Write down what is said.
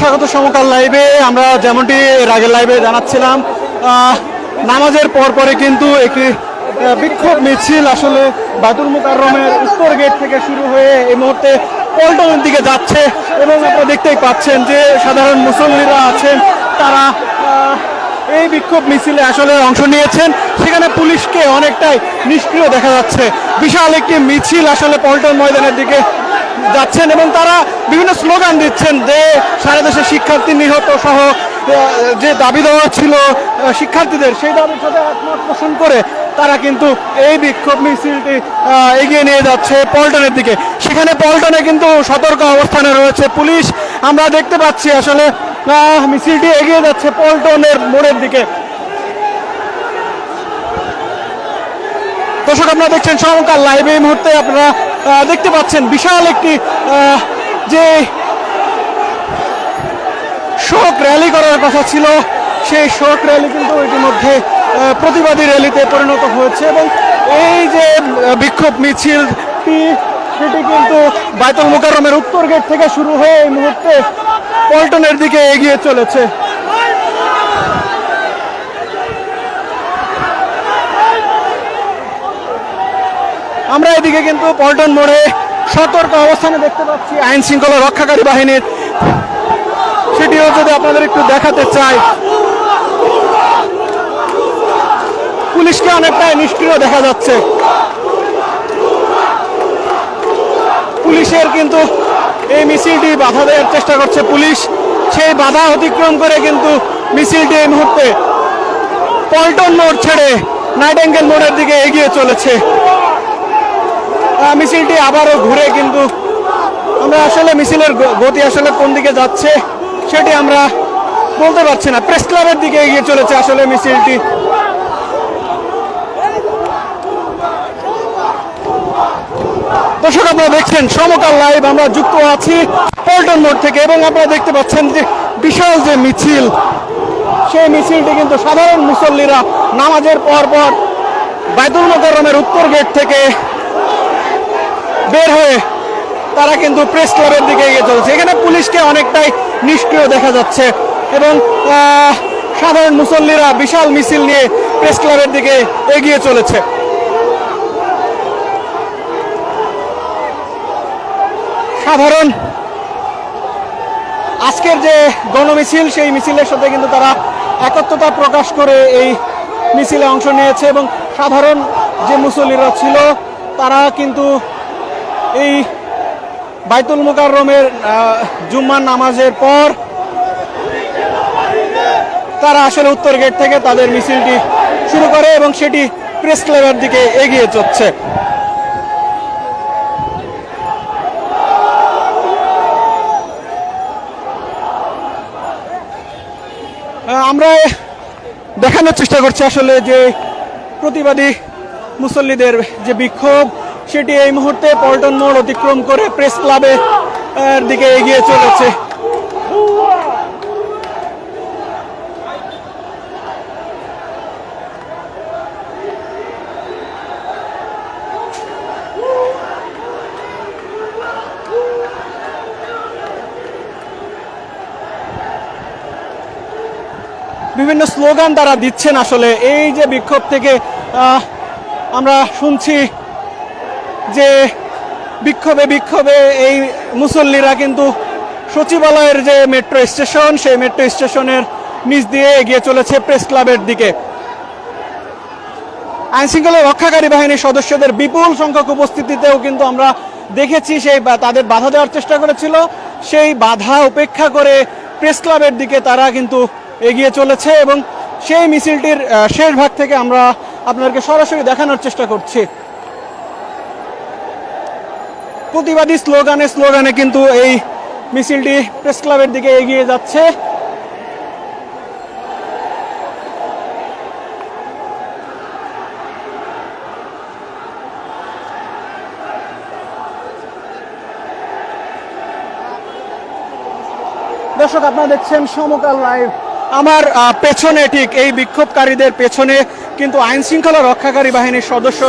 স্বাগত সমকাল লাইভে। আমরা যেমনটি এর লাইভে জানাচ্ছিলাম নামাজের পর পরে কিন্তু একটি বিক্ষোভ মিছিল আসলে বাতুল মুকাররমের উত্তর গেট থেকে শুরু হয়ে এই মুহূর্তে পল্টনের দিকে যাচ্ছে এবং আপনারা দেখতেই পাচ্ছেন যে সাধারণ মুসল্লিরা আছেন, তারা এই বিক্ষোভ মিছিলে আসলে অংশ নিয়েছেন। সেখানে পুলিশকে অনেকটাই নিষ্ক্রিয় দেখা যাচ্ছে। বিশাল একটি মিছিল আসলে পল্টন ময়দানের দিকে যাচ্ছেন এবং তারা বিভিন্ন স্লোগান দিচ্ছেন যে সারা দেশে শিক্ষার্থী নিহত সহ যে দাবি দেওয়া ছিল শিক্ষার্থীদের, সেই দাবির সাথে একমত পোষণ করে তারা কিন্তু এই বিক্ষোভ মিছিলটি এগিয়ে নিয়ে যাচ্ছে পল্টনের দিকে। সেখানে পল্টনে কিন্তু সতর্ক অবস্থানে রয়েছে পুলিশ। আমরা দেখতে পাচ্ছি আসলে মিছিলটি এগিয়ে যাচ্ছে পল্টনের মোড়ের দিকে। দর্শক, আপনারা দেখছেন সমকাল লাইভে এই মুহূর্তে আপনারা দেখতে পাচ্ছেন বিশাল একটি যে শোক র্যালি করার কথা ছিল, সেই শোক র্যালি কিন্তু ইতিমধ্যে প্রতিবাদী র্যালিতে পরিণত হয়েছে এবং এই যে বিক্ষোভ মিছিলটি সেটি কিন্তু বাইতুল মুকাররমের উত্তর গেট থেকে শুরু হয়ে এই মুহূর্তে পল্টনের দিকে এগিয়ে চলেছে। আমরা এদিকে কিন্তু পল্টন মোড়ে সতর্ক অবস্থানে দেখতে পাচ্ছি আইন শৃঙ্খলা রক্ষাকারী বাহিনীর। সেটিও যদি আপনাদের একটু দেখাতে চাই। পুলিশকে অনেকটাই নিষ্ক্রিয় দেখা যাচ্ছে। পুলিশের কিন্তু এই মিছিলটি বাধা দেওয়ার চেষ্টা করছে পুলিশ। সেই বাধা অতিক্রম করে কিন্তু মিছিলটি এই মুহূর্তে পল্টন মোড় ছেড়ে নাইটেঙ্গেল মোড়ের দিকে এগিয়ে চলেছে। মিছিলটি আবারও ঘুরে কিন্তু আমরা আসলে মিছিলের গতি আসলে কোন দিকে যাচ্ছে সেটি আমরা বলতে পারছি না। প্রেস ক্লাবের দিকে এগিয়ে চলেছে আসলে মিছিলটি। দর্শক, আপনারা দেখছেন সমকাল লাইভ, আমরা যুক্ত আছি পল্টন মোড় থেকে এবং আপনারা দেখতে পাচ্ছেন যে বিশাল যে মিছিল, সেই মিছিলটি কিন্তু সাধারণ মুসল্লিরা নামাজের পর পর বাইতুল মোকাররমের উত্তর গেট থেকে বের হয়ে তারা কিন্তু প্রেস ক্লাবের দিকে এগিয়ে চলেছে। এখানে পুলিশকে অনেকটাই নিষ্ক্রিয় দেখা যাচ্ছে এবং সাধারণ মুসল্লিরা বিশাল মিছিল নিয়ে প্রেস ক্লাবের দিকে এগিয়ে চলেছে। সাধারণ আজকের যে গণমিছিল, সেই মিছিলের সাথে কিন্তু তারা একত্রতা প্রকাশ করে এই মিছিলে অংশ নিয়েছে এবং সাধারণ যে মুসল্লিরা ছিল, তারা কিন্তু এই বাইতুল মুকাররমের জুম্মার নামাজের পর তারা আসলে উত্তর গেট থেকে তাদের মিছিলটি শুরু করে এবং সেটি প্রেস ক্লাবের দিকে এগিয়ে চলছে। আমরা দেখানোর চেষ্টা করছি আসলে যে প্রতিবাদী মুসল্লিদের যে বিক্ষোভ সেটি এই মুহূর্তে পল্টন মোড় অতিক্রম করে প্রেস ক্লাবের দিকে এগিয়ে চলেছে। বিভিন্ন স্লোগান তারা দিচ্ছেন আসলে। এই যে বিক্ষোভ থেকে আমরা শুনছি যে বিক্ষোভে বিক্ষোভে এই মুসল্লিরা কিন্তু সচিবালয়ের যে মেট্রো স্টেশন সেই মেট্রো স্টেশনের নিচ দিয়ে এগিয়ে চলেছে প্রেস ক্লাবের দিকে। আইনশৃঙ্খলা রক্ষাকারী বাহিনীর সদস্যদের বিপুল সংখ্যক উপস্থিতিতেও কিন্তু আমরা দেখেছি সেই তাদের বাধা দেওয়ার চেষ্টা করেছিল। সেই বাধা উপেক্ষা করে প্রেস ক্লাবের দিকে তারা কিন্তু এগিয়ে চলেছে এবং সেই মিছিলটির শেষ ভাগ থেকে আমরা আপনাদেরকে সরাসরি দেখানোর চেষ্টা করছি। প্রতিবাদী স্লোগানে স্লোগানে কিন্তু এই মিছিলটি প্রেস ক্লাবের দিকে এগিয়ে যাচ্ছে। দর্শক, আপনারা দেখছেন সমকাল লাইভ। আমার পেছনে ঠিক এই বিক্ষোভকারীদের পেছনে কিন্তু আইন শৃঙ্খলা রক্ষাকারী বাহিনীর সদস্য